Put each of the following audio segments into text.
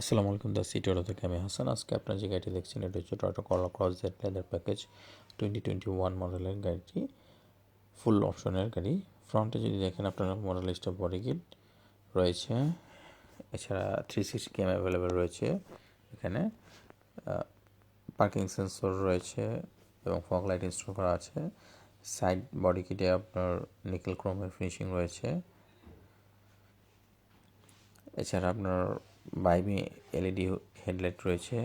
আসসালামু আলাইকুম, দা city auto থেকে আমি হাসান। আজকে আপনার যে গাড়িটি দেখছেন, এটা হচ্ছে Toyota Corolla Cross Z leather package twenty twenty one মডেলের গাড়িটি। ফুল অপশনের গাড়ি। ফ্রন্টে যদি দেখেন, আপনার মডেল স্টপ বডি কিট রয়েছে। এছাড়া থ্রি সিক্সটি ক্যাম অ্যাভেলেবেল রয়েছে এখানে। পার্কিং সেন্সর রয়েছে এবং ফগ লাইট ইনস্টল করা আছে। সাইড বডি কিটে আপনার নিকেল ক্রোমের ফিনিশিং রয়েছে। এছাড়া আপনার বাইমি এলইডি হেডলাইট রয়েছে,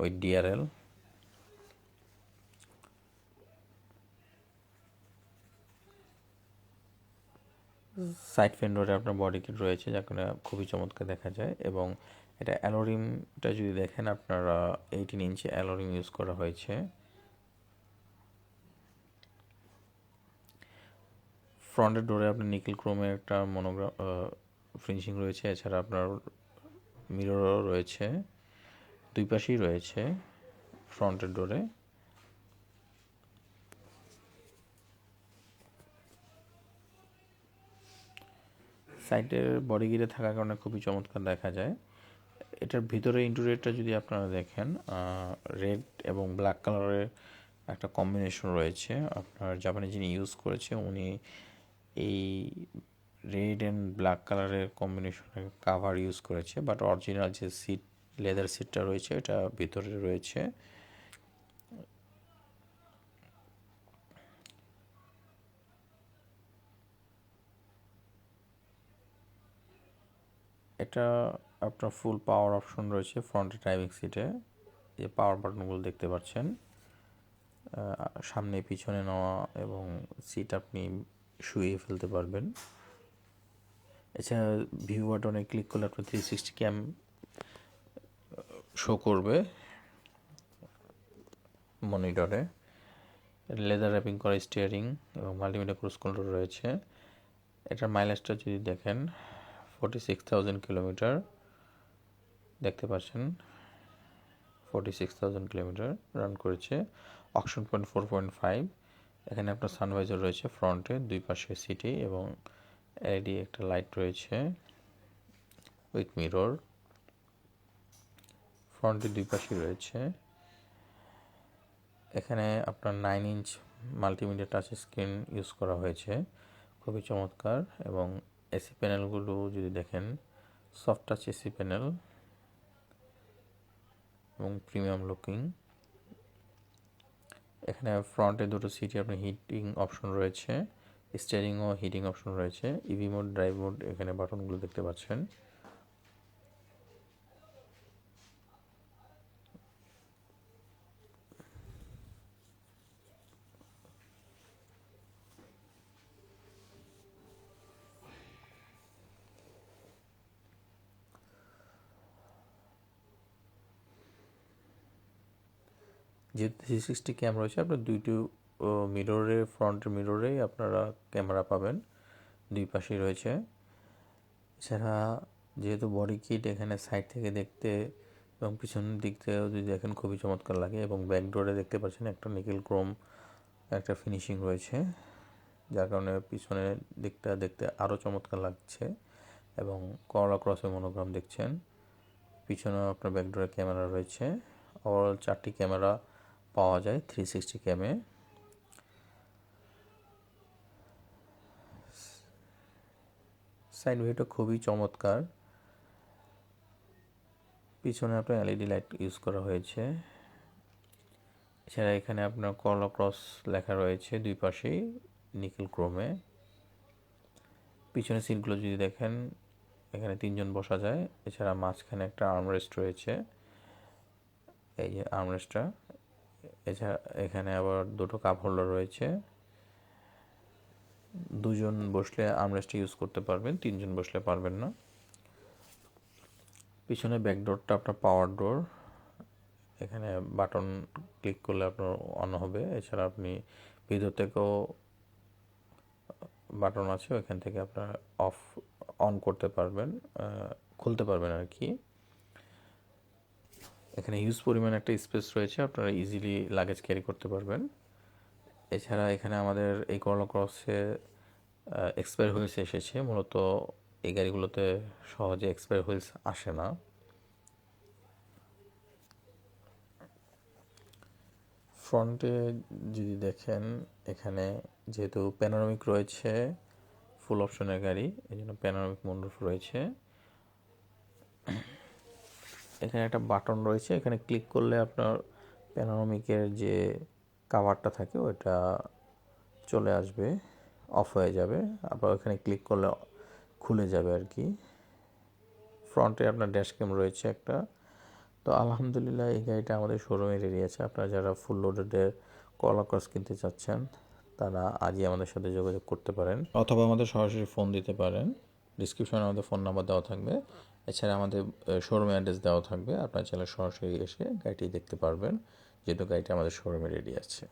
ওই ডিআরএল। সাইড ফেন্ডোরে আপনার বডি কিট রয়েছে যা করে খুবই চমৎকার দেখা যায় এবং এটা অ্যালোরিমটা যদি দেখেন, আপনার এইটিন ইঞ্চি অ্যালোরিম ইউজ করা হয়েছে। ফ্রন্টের ডোরে আপনার নিকেল ক্রোমের একটা মনোগ্রাম ফিনিশিং রয়েছে, এছাড়া আপনার মিররও রয়েছে, দুই পাশেই রয়েছে, ফ্রন্টের ডোরে। সাইডের বডি গিরে থাকার কারণে খুবই চমৎকার দেখা যায়। এটার ভিতরে ইন্টেরিয়রটা যদি আপনারা দেখেন রেড এবং ব্ল্যাক কালারের একটা কম্বিনেশন রয়েছে। আপনার জাপানি যিনি ইউজ করেছে, উনি এই রেড অ্যান্ড ব্ল্যাক কালারের কম্বিনেশনের কাভার ইউজ করেছে বাট অরিজিনাল যে সিট লেদার সিটটা রয়েছে, এটা ভিতরে রয়েছে। এটা আপনার ফুল পাওয়ার অপশন রয়েছে ফ্রন্টে ড্রাইভিং সিটে যে পাওয়ার বাটনগুলো দেখতে পাচ্ছেন সামনে পিছনে নেওয়া এবং সিট আপনি শুয়ে ফেলতে পারবেন। এছাড়া ভিউ বাটনে ক্লিক করলে আপনার থ্রি সিক্সটি ক্যাম শো করবে মনিটরে লেদার র্যাপিং করা স্টিয়ারিং এবং মাল্টিমিডিয়া ক্রুজ কন্ট্রোল রয়েছে। এটার মাইলেজটা যদি দেখেন ফোর্টি সিক্স থাউজেন্ড কিলোমিটার দেখতে পাচ্ছেন forty six thousand kilometre run করেছে। Auction point four point five এখানে আপনার সানভাইজার রয়েছে ফ্রন্টে দুই পাশে সিটি এবং এলইডি একটা লাইট রয়েছে উইথ মিরর। ফ্রন্টে দুই পাশে রয়েছে। এখানে আপনার nine inch multimedia touch screen use করা হয়েছে। খুবই চমৎকার এবং এসি প্যানেলগুলো যদি দেখেন সফট টাচ এসি প্যানেল এবং প্রিমিয়াম লুকিং এখানে ফ্রন্টে দুটো সিটি আপনার হিটিং অপশন রয়েছে। স্টিয়ারিং ও হিটিং অপশন রয়েছে। ইভি মোড ড্রাইভ মোড এখানে বাটনগুলো দেখতে পাচ্ছেন। যেহেতু থ্রি সিক্সটি ক্যামেরা রয়েছে, আপনার দুইটি মিররে ফ্রন্টের মিররেই আপনারা ক্যামেরা পাবেন। দুই পাশেই রয়েছে। এছাড়া যেহেতু বডি কিট এখানে সাইড থেকে দেখতে এবং পিছনের দিক থেকেও যদি দেখেন খুবই চমৎকার লাগে এবং ব্যাক ডোরে দেখতে পাচ্ছেন একটা নিকেল ক্রোম একটা ফিনিশিং রয়েছে। যার কারণে পিছনের দিকটা দেখতে আরও চমৎকার লাগছে এবং করলা ক্রসের মনোগ্রাম দেখছেন। পিছনেও আপনার ব্যাকডোরে ক্যামেরা রয়েছে। ওভারঅল চারটি ক্যামেরা পাওয়া যায় থ্রি সিক্সটি ক্যামে সাইড ভিউটা খুবই চমৎকার। পিছনে আপনার এলইডি লাইট ইউজ করা হয়েছে। এছাড়া এখানে আপনার করলা ক্রস লেখা রয়েছে দুই পাশেই নিকেল ক্রোমে পিছনে সিটগুলো যদি দেখেন, এখানে তিনজন বসা যায়। এছাড়া মাঝখানে একটা আর্মরেস্ট রয়েছে। এই যে আর্মরেস্টটা এছাড়া এখানে আবার দুটো কাপ হোল্ডার রয়েছে। দুজন বসলে আমরেস্টটা ইউজ করতে পারবেন, তিনজন বসলে পারবেন না। পিছনে ব্যাকডোরটা আপনার পাওয়ার ডোর এখানে বাটন ক্লিক করলে আপনার অন হবে। এছাড়া আপনি ভিতর থেকেও বাটন আছে, ওইখান থেকে আপনার অফ অন করতে পারবেন খুলতে পারবেন আর কি। এখানে হিউজ পরিমাণ একটা স্পেস রয়েছে, আপনারা ইজিলি লাগেজ ক্যারি করতে পারবেন। এছাড়া এখানে আমাদের এই করোনা ক্রসে এক্সপায়ার হুইলস এসেছে। মূলত এই গাড়িগুলোতে সহজে এক্সপায়ার হুইলস আসে না। ফ্রন্টে যদি দেখেন, এখানে যেহেতু প্যানোরামিক রয়েছে ফুল অপশনের গাড়ি, এই জন্য প্যানোরামিক মন্ডপ রয়েছে। এখানে একটা বাটন রয়েছে। এখানে ক্লিক করলে আপনার প্যানোরামিকের যে কাভারটা থাকে, ওইটা চলে আসবে অফ হয়ে যাবে। আবার ওখানে ক্লিক করলে খুলে যাবে আর কি। ফ্রন্টে আপনার ড্যাশ ক্যাম রয়েছে একটা। তো আলহামদুলিল্লাহ এই গাড়িটা আমাদের শোরুমে রেডি আছে। আপনারা যারা ফুল লোডেডের কলাকস কিনতে চাচ্ছেন, তারা আজই আমাদের সাথে যোগাযোগ করতে পারেন। অথবা আমাদের সরাসরি ফোন দিতে পারেন। ডিসক্রিপশনে আমাদের ফোন নাম্বার দেওয়া থাকবে। এছাড়া আমাদের শোরুমে অ্যাড্রেস দেওয়া থাকবে। আপনারা চাইলে সরাসরি এসে গাড়িটি দেখতে পারবেন। যেহেতু গাড়িটা আমাদের শোরুমে রেডি আছে।